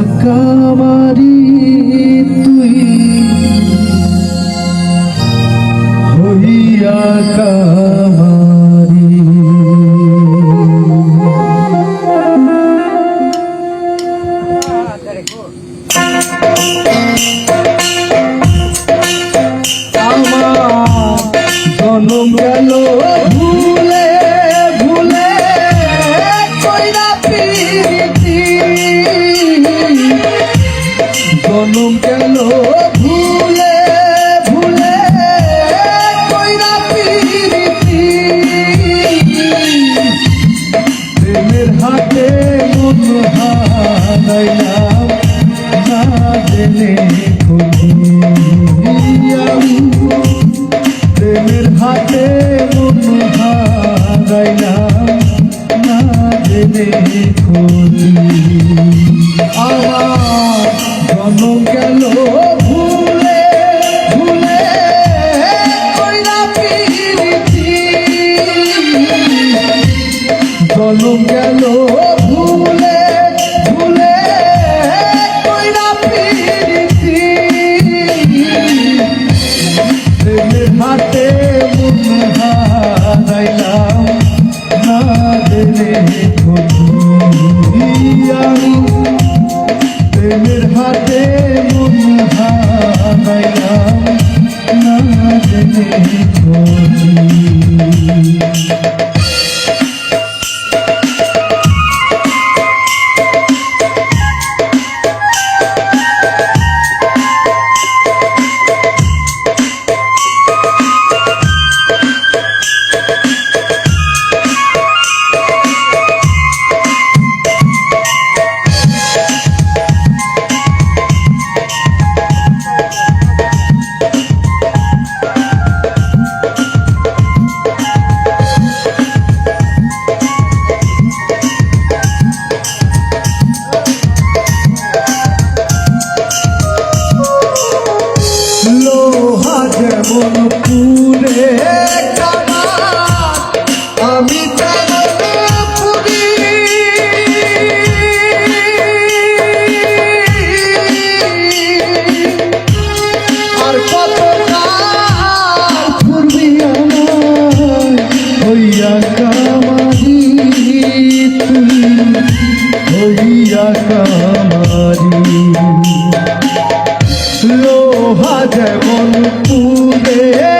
Come on Kamari হইলাম না জেনে খুঁজি প্রেমের হাতে মন হারাইলাম না জেনে করি। হইয়া কামারি লোহা যেমন পুরে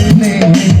You.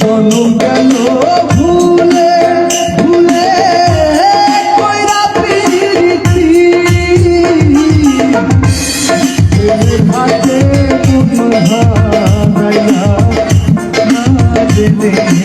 জনম গেল ভুলে ভুলে কইরা পিরিতি? হাতে মন হারাইয়া না দেবে